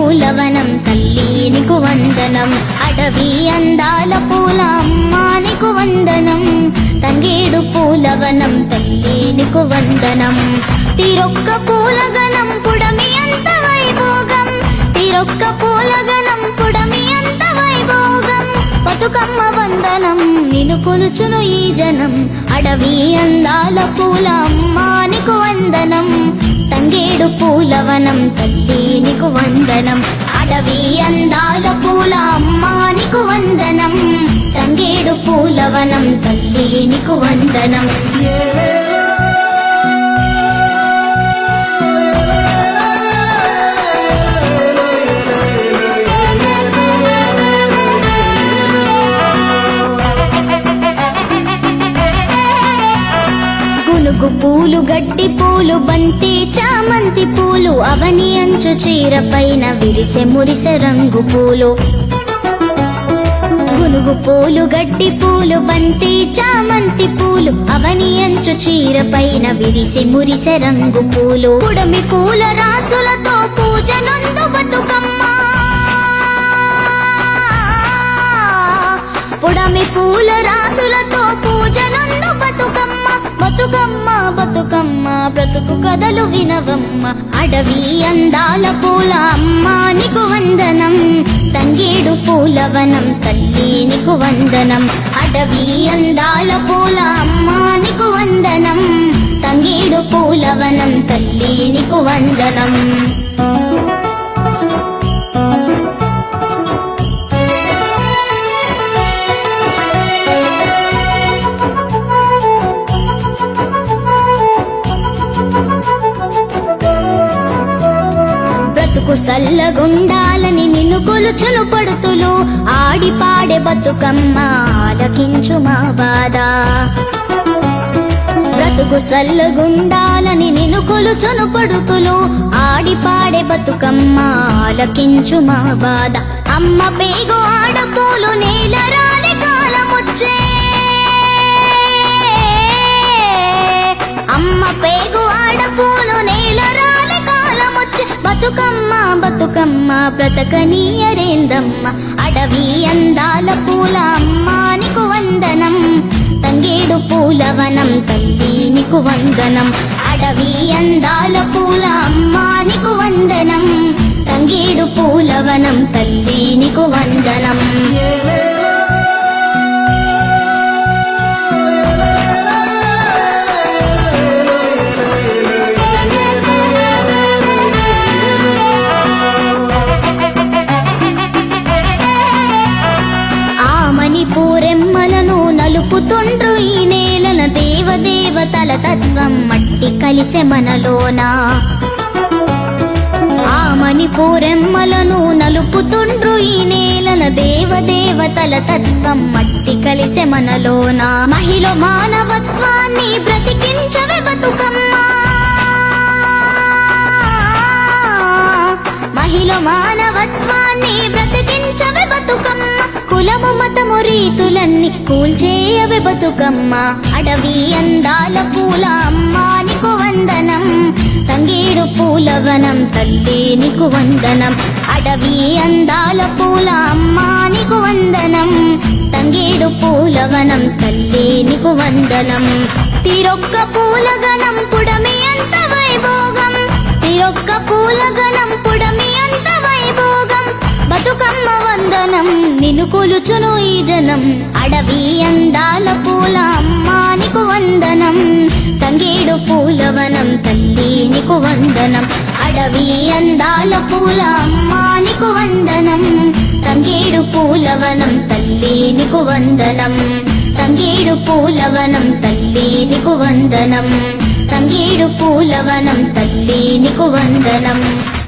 పూలవనం తల్లి నీకు వందనం. అడవి అందాల పూల అమ్మా నీకు వందనం. తంగేడు పూలవనం తల్లి నీకు వందనం. తిరొక్క పూలగనం పుడమి అంత వైభోగం. తిరొక్క పూలగనం పుడమి అంత వైభోగం. బతుకమ్మ వందనం నిను కొలుచును ఈ జనం. అడవి అందాల పూల తల్లి నీకు వందనం. అడవి అందాల పూల అమ్మానికి వందనం. తంగేడు పూలవనం తల్లి నీకు వందనం. గునుగు పూలు గడ్డి పూలు బంతి చామంతి పూలు అవని అంచు చీర పైన విరిసె మురిసె రంగు పూలు. గునుగు పూలు గడ్డి పూలు బంతి చామంతి పూలు అవని అంచు చీర పైన విరిసి మురిసె రంగు పూలు. పుడమి పూల రాసులతో పూజ నందు బతుకమ్మ. పుడమి పూల రాసు బ్రతుకు కథలు వినవమ్మ. అడవి అందాల పూల అమ్మ నీకు వందనం. తంగేడు పూలవనం తల్లి నీకు వందనం. అడవి అందాల పూల అమ్మ నీకు వందనం. తంగేడు పూలవనం తల్లి నీకు వందనం. బ్రతుకు సల్లగుండాలని నిన్ను కొలుచును పడుతులు. ఆడి పాడే బతుకమ్మ ఆలకించు మా బాధ. బ్రతుకు సల్లగుండాలని నిన్ను కొలుచును పడుతులు. ఆడి పాడే బతుకమ్మ ఆలకించు మా బాధ. అమ్మ పేగు ఆడపోలు నేల రాలి బ్రతకనీయరేందమ్మ? అడవి అందాల పూల అమ్మ వందనం. తంగేడు పూలవనం తల్లి నీకు వందనం. అడవి అందాల పూల అమ్మ వందనం. తంగేడు పూలవనం తల్లి నీకు వందనం. మూల తత్వం మట్టి కలిసె మనలోనా? ఆమని పూరెమ్మలను నలుపుతుండ్రు ఈ నేలన దేవదేవతల తత్వం మట్టి కలిసె మనలోనా? మహిళ మానవత్వాన్ని బ్రతికించవే బతుకమ్మా. మహిళ మానవత్వాన్ని బ్రతికించవే బతుకమ్మ. కులము మతము రీతుల కూల్చేయవే బతుకమ్మ అడవి అందాల పూల అమ్మ నీకు వందనం. తంగేడు పూలవనం తల్లి నీకు వందనం. అడవి అందాల పూల అమ్మ నీకు వందనం. తంగేడు పూలవనం తల్లి నీకు వందనం. తిరొక్క పూలగనం పుడమి అంత వైభోగం. తిరొక్క పూలగనం పుడమి అంత వైభోగం. బతుకమ్మ వందనం నిన్ను కొలుచును ఈ జనం. అడవి అందాల పూల అమ్మానికి వందనం. తంగేడు పూలవనం తల్లి నీకు వందనం. అడవి అందాల పూల అమ్మానికి వందనం. తంగేడు పూలవనం తల్లి నీకు వందనం. తంగేడు పూలవనం తల్లి నీకు వందనం. తంగేడు పూలవనం తల్లి నీకు వందనం.